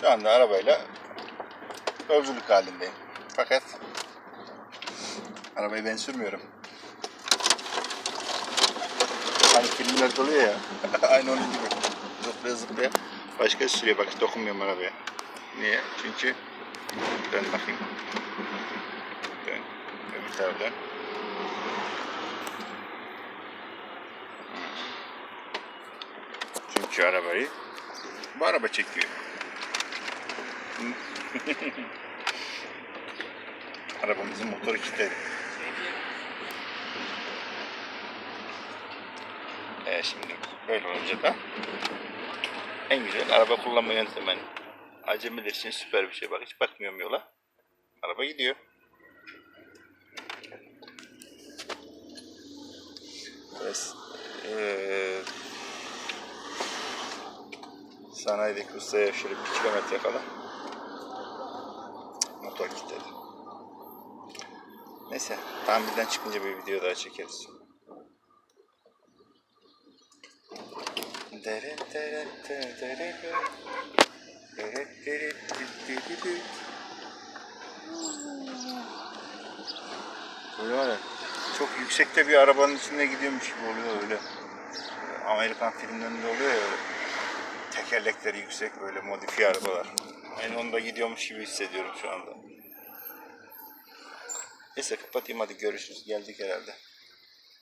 Şu anda arabayla yolculuk halindeyim. Fakat arabayı ben sürmüyorum. Hani filmlerde oluyor ya. Aynı onun gibi. Zıplaya zıplaya. Başkası sürüyor. Bak dokunmuyorum arabaya. Niye? Çünkü dön bakayım. Dön. Öbür tarafa dön. Çünkü arabayı bu araba çekiyor. Arabamızın motoru kilitledi. Ee, şimdi böyle olunca da en güzel araba kullanma yöntemi. Acemiler için süper bir şey. Bak hiç bakmıyorum yola. Araba gidiyor. Evet. Ee, sanayideki ustaya şöyle bir kilometre kala motor kilitledi. Neyse tamirden çıkınca bir video daha çekeriz. Dere. Böyle var ya, çok yüksekte bir arabanın içinde gidiyormuş gibi oluyor öyle. Amerikan filmlerinde oluyor ya öyle. Tekerlekleri yüksek böyle modifiye arabalar. Yani onda gidiyormuş gibi hissediyorum şu anda. Neyse kapatayım hadi görüşürüz. Geldik herhalde.